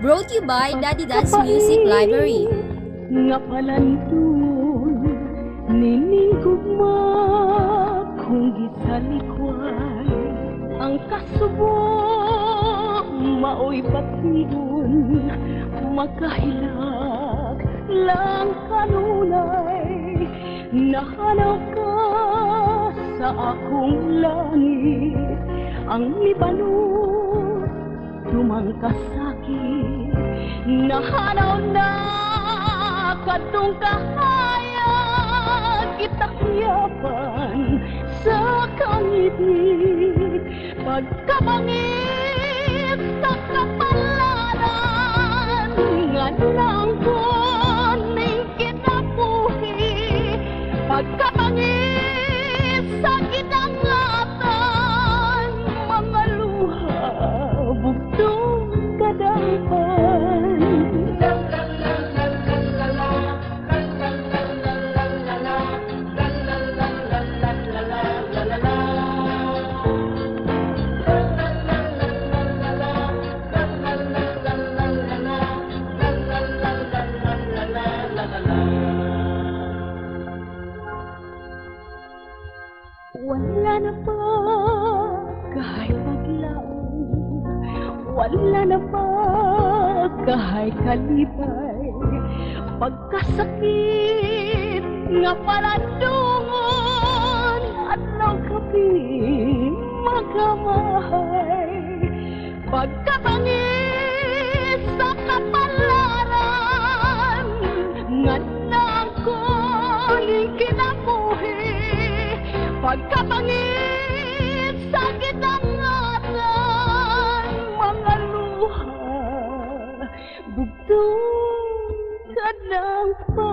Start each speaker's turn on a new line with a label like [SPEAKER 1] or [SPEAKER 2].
[SPEAKER 1] Brought you by Daddy Dad's Music Library.
[SPEAKER 2] Nga palandun Nining gugma Kung gisalikwan Ang kasubo Maoy batiun Magkahilag Lang kanunay Nahanaw ka Sa akong langit Ang libanot Tumangkas Nahanaw na Kadung kahayag Itakyapan Sa kangit-ngit Pagkabangit Sa kapalaran Nga lang ko Ning kinabuhi. Pagkabangit Wala na pa. Kahit paglaon Wala na pa. Kahit kalipay Pagkasakit nga palandungon At law kapi magamahay Pagkabangis sa kapalaran Nga nako ning kinabuhi Pagkabangis sa gitanganan Mga luha Bugtong kadang pa